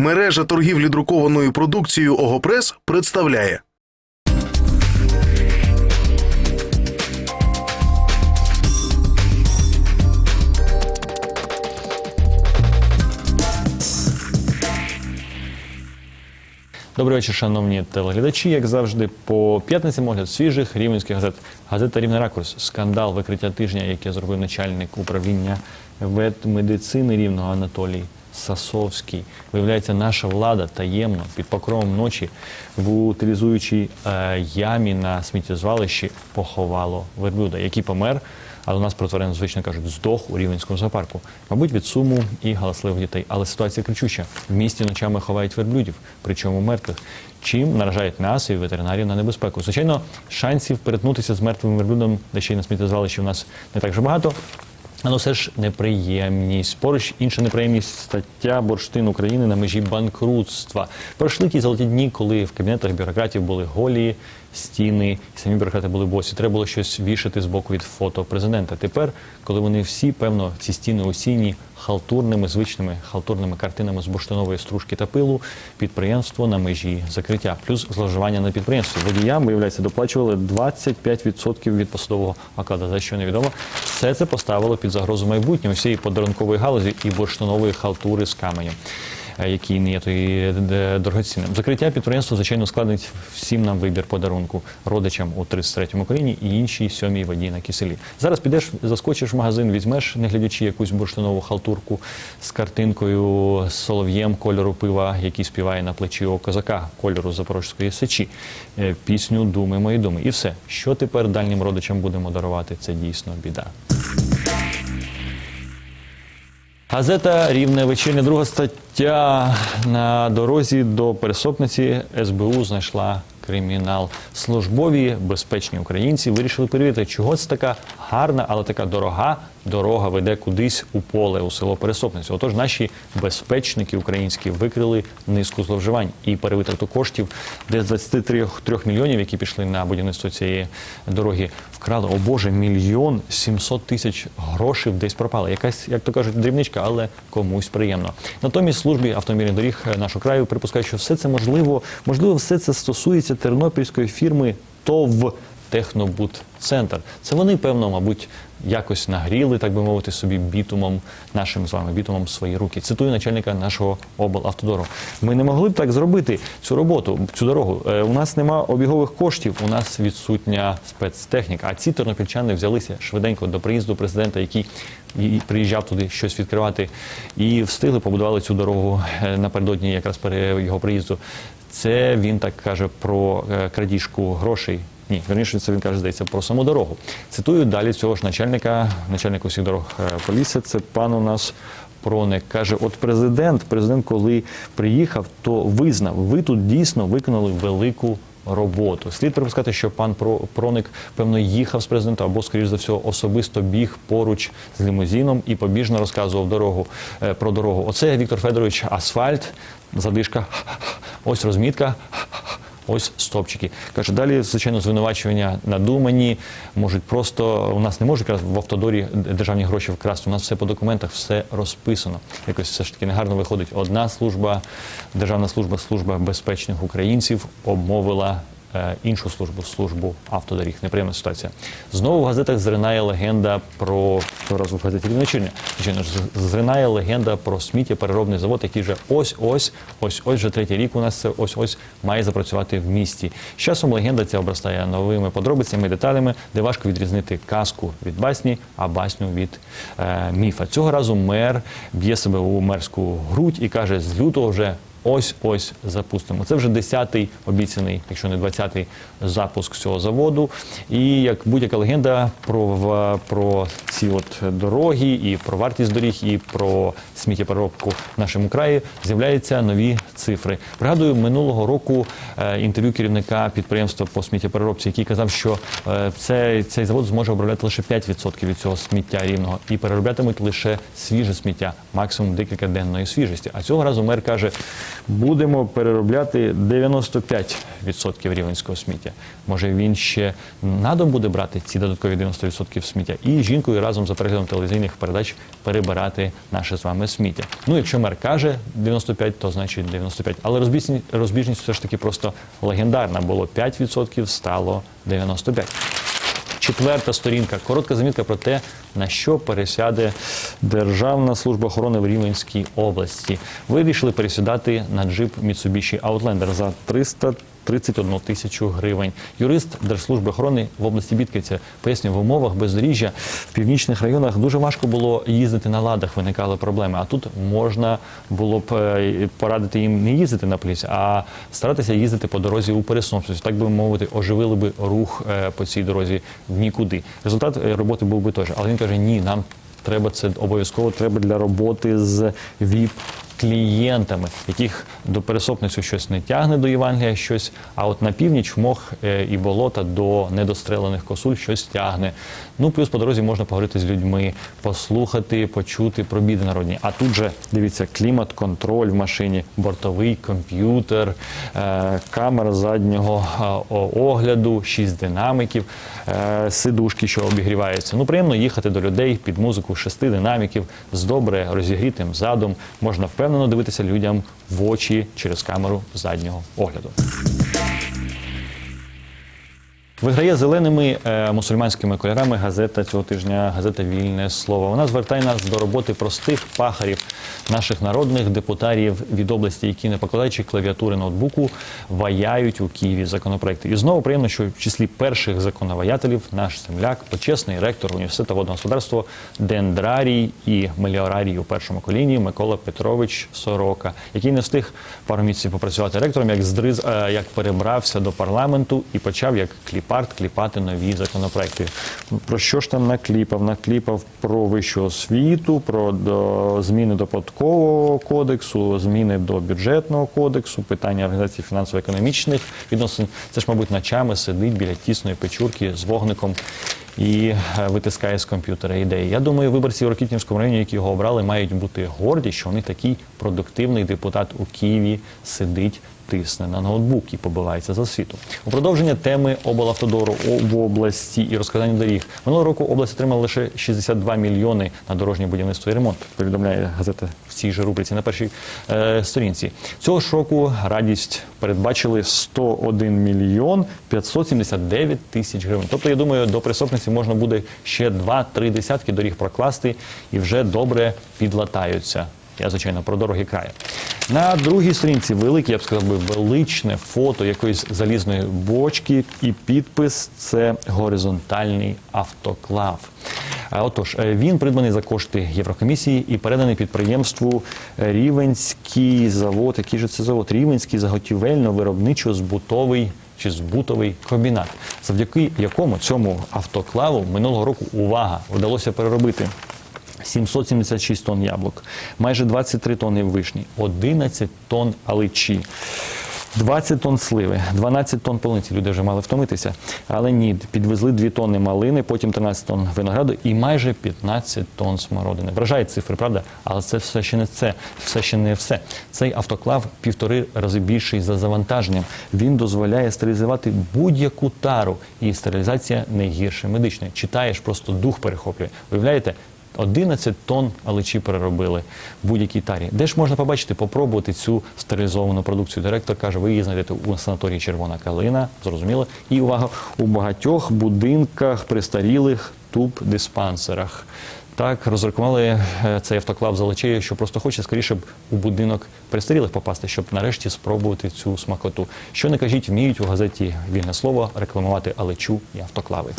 Мережа торгівлі друкованою продукцією Огопрес представляє. Добрий вечір, шановні телеглядачі. Як завжди, по п'ятницям огляд свіжих рівненських газет. Газета Рівний ракурс. Скандал викриття тижня, яке зробив начальник управління ветмедицини рівного Анатолій Сасовський. Виявляється, наша влада таємно під покровом ночі в утилізуючій е, ямі на сміттєзвалищі поховало верблюда, який помер. Але у нас про тварин, звично кажуть, здох у рівненському зоопарку. Мабуть, від суму і галасливих дітей. Але ситуація кричуща. В місті ночами ховають верблюдів, причому мертвих. Чим наражають нас і ветеринарів на небезпеку. Звичайно, шансів перетнутися з мертвим верблюдом, де ще й на сміттєзвалищі у нас не так же багато. Але все ж неприємність. Поруч інша неприємність стаття бурштин України на межі банкрутства. Пройшли ті золоті дні, коли в кабінетах бюрократів були голі стіни, самі бюрократи були босі. Треба було щось вішати з боку від фото президента. Тепер, коли вони всі, певно, ці стіни осінні халтурними, звичними халтурними картинами з бурштинової стружки та пилу, підприємство на межі закриття, плюс зловживання на підприємстві. Водіям, виявляється, доплачували 25% від посадового окладу, за що невідомо. Все це поставило під загрозу майбутнього всієї подарункової галузі і бурштинової халтури з каменем. Який не є тої е, дорогоцінним. Закриття підприємства, звичайно, складить всім нам вибір подарунку родичам у 33-му коліні і іншій сьомій воді на киселі. Зараз підеш, заскочиш в магазин, візьмеш, не глядячи якусь бурштинову халтурку з картинкою солов'єм кольору пива, який співає на плечі у козака кольору Запорозької сечі, е, пісню Думи мої думи. І все, що тепер дальнім родичам будемо дарувати, це дійсно біда. Газета Рівне вечірня друга стаття на дорозі до пересопниці СБУ знайшла кримінал. Службові безпечні українці вирішили перевірити, чого це така гарна, але така дорога дорога веде кудись у поле у село Пересопницю. Отож, наші безпечники українські викрили низку зловживань і перевитрату коштів, де з 23 3 мільйонів, які пішли на будівництво цієї дороги, вкрали. О Боже, мільйон 700 тисяч грошей десь пропали. Якась, як то кажуть, дрібничка, але комусь приємно. Натомість службі автомобільних доріг нашого краю припускають, що все це можливо, можливо, все це стосується тернопільської фірми ТОВ. Технобудцентр. Це вони, певно, мабуть, якось нагріли, так би мовити, собі бітумом, нашим з вами бітумом свої руки. Цитую начальника нашого облавтодору. Ми не могли б так зробити цю роботу, цю дорогу. Е, у нас нема обігових коштів, у нас відсутня спецтехніка. А ці тернопільчани взялися швиденько до приїзду президента, який приїжджав туди щось відкривати, і встигли побудували цю дорогу е, напередодні якраз пере його приїзду. Це він так каже про е, крадіжку грошей. Ні, верніше це він каже, здається, про саму дорогу. Цитую далі цього ж начальника, начальника усіх дорог е, поліції, це пан у нас Проник. Каже, от президент, президент, коли приїхав, то визнав, ви тут дійсно виконали велику роботу. Слід припускати, що пан Про- Проник, певно, їхав з президентом або, скоріш за все, особисто біг поруч з лімузином і побіжно розказував дорогу е, про дорогу. Оце Віктор Федорович, асфальт, задишка, ось розмітка. Ось стопчики. Каже, далі, звичайно, звинувачування надумані. Можуть просто у нас не можуть в автодорі державні гроші вкрасти. У нас все по документах, все розписано. Якось все ж таки негарно виходить. Одна служба, державна служба, служба безпечних українців обмовила. Е, Іншу службу службу автодоріг. Неприємна ситуація. Знову в газетах зринає легенда про разу в газеті ж, зринає легенда про сміттєпереробний завод, який вже ось ось ось ось вже третій рік у нас це ось ось має запрацювати в місті. З часом легенда ця обростає новими подробицями, деталями, де важко відрізнити казку від басні, а басню від е, міфа. Цього разу мер б'є себе у мерську грудь і каже: з лютого вже. Ось ось запустимо. Це вже 10-й обіцяний, якщо не 20-й запуск цього заводу. І як будь-яка легенда про, про ці от дороги, і про вартість доріг, і про сміттєпереробку в нашому краї з'являються нові цифри. Пригадую минулого року е, інтерв'ю керівника підприємства по сміттєпереробці, який казав, що е, цей, цей завод зможе обробляти лише 5% від цього сміття рівного і перероблятимуть лише свіже сміття, максимум декілька денної свіжості. А цього разу мер каже: будемо переробляти 95% рівенського сміття. Може він ще на дом буде брати ці додаткові 90% сміття і жінкою разом за переглядом телевізійних передач перебирати наше з вами сміття. Ну, якщо мер каже 95, то значить 95. Але розбіжність, розбіжність все ж таки просто легендарна. Було 5%, стало 95. Четверта сторінка. Коротка замітка про те, на що пересяде Державна служба охорони в Рівненській області. Вирішили пересідати на джип Mitsubishi Outlander за 331 тисячу гривень. Юрист Держслужби охорони в області Бітківця пояснює, в умовах бездоріжжя в північних районах дуже важко було їздити на ладах, виникали проблеми. А тут можна було б е, порадити їм не їздити на пліс, а старатися їздити по дорозі у пересновці. Так би мовити, оживили би рух е, по цій дорозі в нікуди. Результат е, роботи був би же. Але він каже: ні, нам треба це обов'язково треба для роботи з ВІП. Клієнтами, яких до пересопницю щось не тягне до Євангелія, щось, а от на північ мох е, і болота до недострелених косуль щось тягне. Ну плюс по дорозі можна поговорити з людьми, послухати, почути про біди народні. А тут же дивіться, клімат, контроль в машині, бортовий комп'ютер, е, камера заднього е, огляду, шість динамиків, е, сидушки, що обігріваються. Ну приємно їхати до людей під музику шести динаміків з добре розігрітим задом. Можна впевнено дивитися людям в очі через камеру заднього огляду. Виграє зеленими е, мусульманськими кольорами газета цього тижня, газета Вільне слово. Вона звертає нас до роботи простих пахарів, наших народних депутатів від області, які, не покладаючи клавіатури ноутбуку, ваяють у Києві законопроекти. І знову приємно, що в числі перших законоваятелів наш земляк, почесний ректор університету водного господарства, дендрарій і меліорарій у першому коліні Микола Петрович Сорока, який не встиг пару місяців попрацювати ректором, як здриз, е, як перебрався до парламенту і почав як кліпарт кліпати нові законопроекти. Про що ж там накліпав? Накліпав про вищу освіту, про до, зміни до податкового кодексу, зміни до бюджетного кодексу, питання організації фінансово-економічних відносин. Це ж, мабуть, ночами сидить біля тісної печурки з вогником і е, витискає з комп'ютера ідеї. Я думаю, виборці в Рокітнівському районі, які його обрали, мають бути горді, що вони такий продуктивний депутат у Києві сидить. Тисне на ноутбук і побивається за світу. У продовження теми облавтодору в області і розказання доріг. Минулого року область отримала лише 62 мільйони на дорожнє будівництво і ремонт. Повідомляє газета в цій же рубриці на першій е, сторінці. Цього ж року радість передбачили 101 мільйон 579 тисяч гривень. Тобто, я думаю, до присопниці можна буде ще 2-3 десятки доріг прокласти і вже добре підлатаються. Я, звичайно, про дороги краю. На другій сторінці велике, я б сказав би, величне фото якоїсь залізної бочки і підпис це горизонтальний автоклав. Отож, е, він придбаний за кошти Єврокомісії і переданий підприємству Рівенський завод. Який же це завод? Рівенський заготівельно-виробничо-збутовий чи збутовий комбінат, завдяки якому цьому автоклаву минулого року увага вдалося переробити 776 тонн яблук, майже 23 тонни вишні, 11 тонн аличі. 20 тонн сливи, 12 тонн полуниці. Люди вже мали втомитися. Але ні, підвезли 2 тонни малини, потім 13 тонн винограду і майже 15 тонн смородини. Вражають цифри, правда? Але це все ще не це, все ще не все. Цей автоклав півтори рази більший за завантаженням. Він дозволяє стерилізувати будь-яку тару, і стерилізація не гірше медичної. Читаєш, просто дух перехоплює. Уявляєте? 11 тонн аличі переробили в будь-якій тарі. Де ж можна побачити, попробувати цю стерилізовану продукцію? Директор каже, ви її знайдете у санаторії Червона калина, зрозуміло. І увага, у багатьох будинках престарілих туб-диспансерах. Так, розрекламували е, цей автоклав з алечею, що просто хоче скоріше б у будинок престарілих попасти, щоб нарешті спробувати цю смакоту. Що не кажіть, вміють у газеті вільне слово рекламувати алечу і автоклави.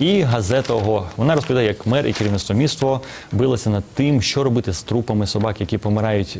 І газета ОГО. Вона розповідає, як мер і керівництво міста билися над тим, що робити з трупами собак, які помирають,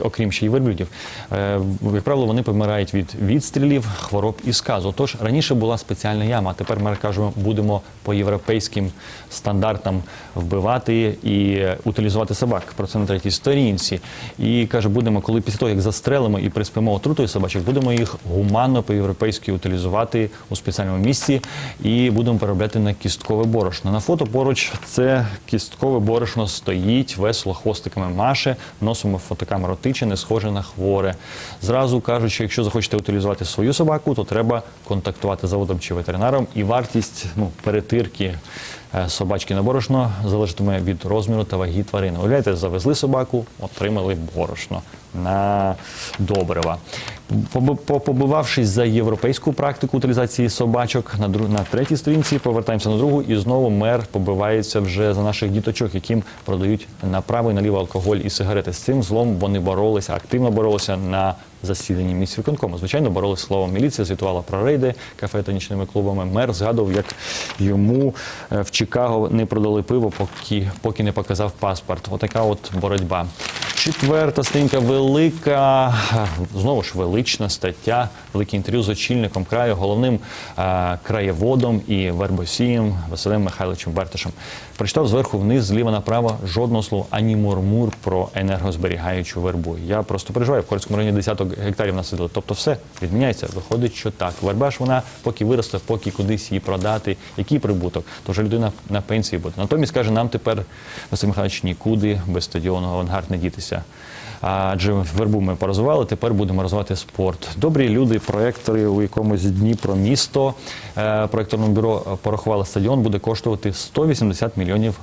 окрім ще й верблюдів. Е, як правило, вони помирають від відстрілів, хвороб і сказу. Тож раніше була спеціальна яма, а тепер мер каже, будемо по європейським стандартам вбивати і утилізувати собак. Про це на третій сторінці. І каже, будемо, коли після того, як застрелимо і приспимо отрутою собачок, будемо їх гуманно по-європейськи утилізувати у спеціальному місці і будемо переробляти на кісткове борошно. На фото поруч це кісткове борошно стоїть, весело хвостиками маше, носом фотокамеру тиче, не схоже на хворе. Зразу кажуть, що якщо захочете утилізувати свою собаку, то треба контактувати з заводом чи ветеринаром, і вартість ну, перетирки собачки на борошно залежатиме від розміру та ваги тварини. Уявляєте, завезли собаку, отримали борошно на добрива. Побу- Побувавшись за європейську практику утилізації собачок на дру- на третій сторінці, повертаємося на другу, і знову мер побивається вже за наших діточок, яким продають направо і наліво алкоголь і сигарети. З цим злом вони боролися, активно боролися на засіданні міськвиконкому. Звичайно, боролися словом. Міліція звітувала про рейди кафе та нічними клубами. Мер згадував, як йому е, в Чикаго не продали пиво, поки, поки не показав паспорт. Отака от боротьба. Четверта сторінка велика, знову ж велична стаття, велике інтерв'ю з очільником краю, головним е, краєводом і вербосієм Василем Михайловичем Бертишем. Прочитав зверху вниз, зліва направо жодного слова, ані мурмур про енергозберігаючу вербу. Я просто переживаю, в Корському районі десяток гектарів насадили. Тобто все відміняється. Виходить, що так. Верба ж вона поки виросте, поки кудись її продати. Який прибуток? То вже людина на пенсії буде. Натомість каже, нам тепер Василь Михайлович нікуди без стадіону авангард не дітися. Адже вербу ми порозвивали, тепер будемо розвивати спорт. Добрі люди, проектори у якомусь Дніпро місто е, проекторному бюро порахували стадіон, буде коштувати 180 мільйонів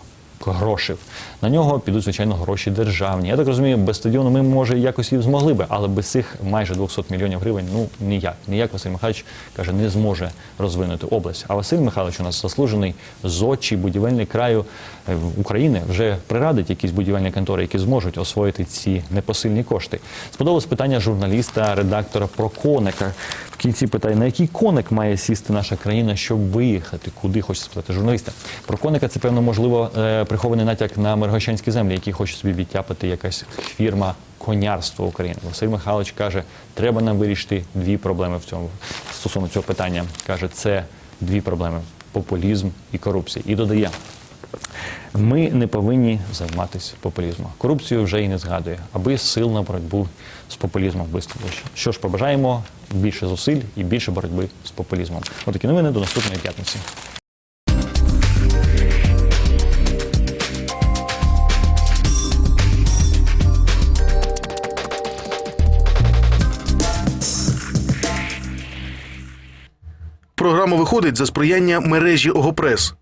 грошей. На нього підуть, звичайно, гроші державні. Я так розумію, без стадіону ми, може, якось і змогли би, але без цих майже 200 мільйонів гривень, ну ніяк. Ніяк Василь Михайлович каже, не зможе розвинути область. А Василь Михайлович у нас заслужений зодчий будівельник краю е, України вже прирадить якісь будівельні контори, які зможуть освоїти ці непосильні кошти. Сподобалось питання журналіста, редактора про коника. В кінці питає, на який коник має сісти наша країна, щоб виїхати? Куди хоче спитати журналіста? Про коника це певно можливо е, прихований натяк на Миргощанські землі, які хоче собі відтяпати якась фірма конярства України. Василь Михайлович каже, треба нам вирішити дві проблеми в цьому стосовно цього питання. каже, це дві проблеми: популізм і корупція. І додає. Ми не повинні займатися популізмом. Корупцію вже і не згадує, аби сил на боротьбу з популізмом вистачило. Що ж, побажаємо більше зусиль і більше боротьби з популізмом. Отакі новини до наступної п'ятниці. Програма виходить за сприяння мережі Огопрес.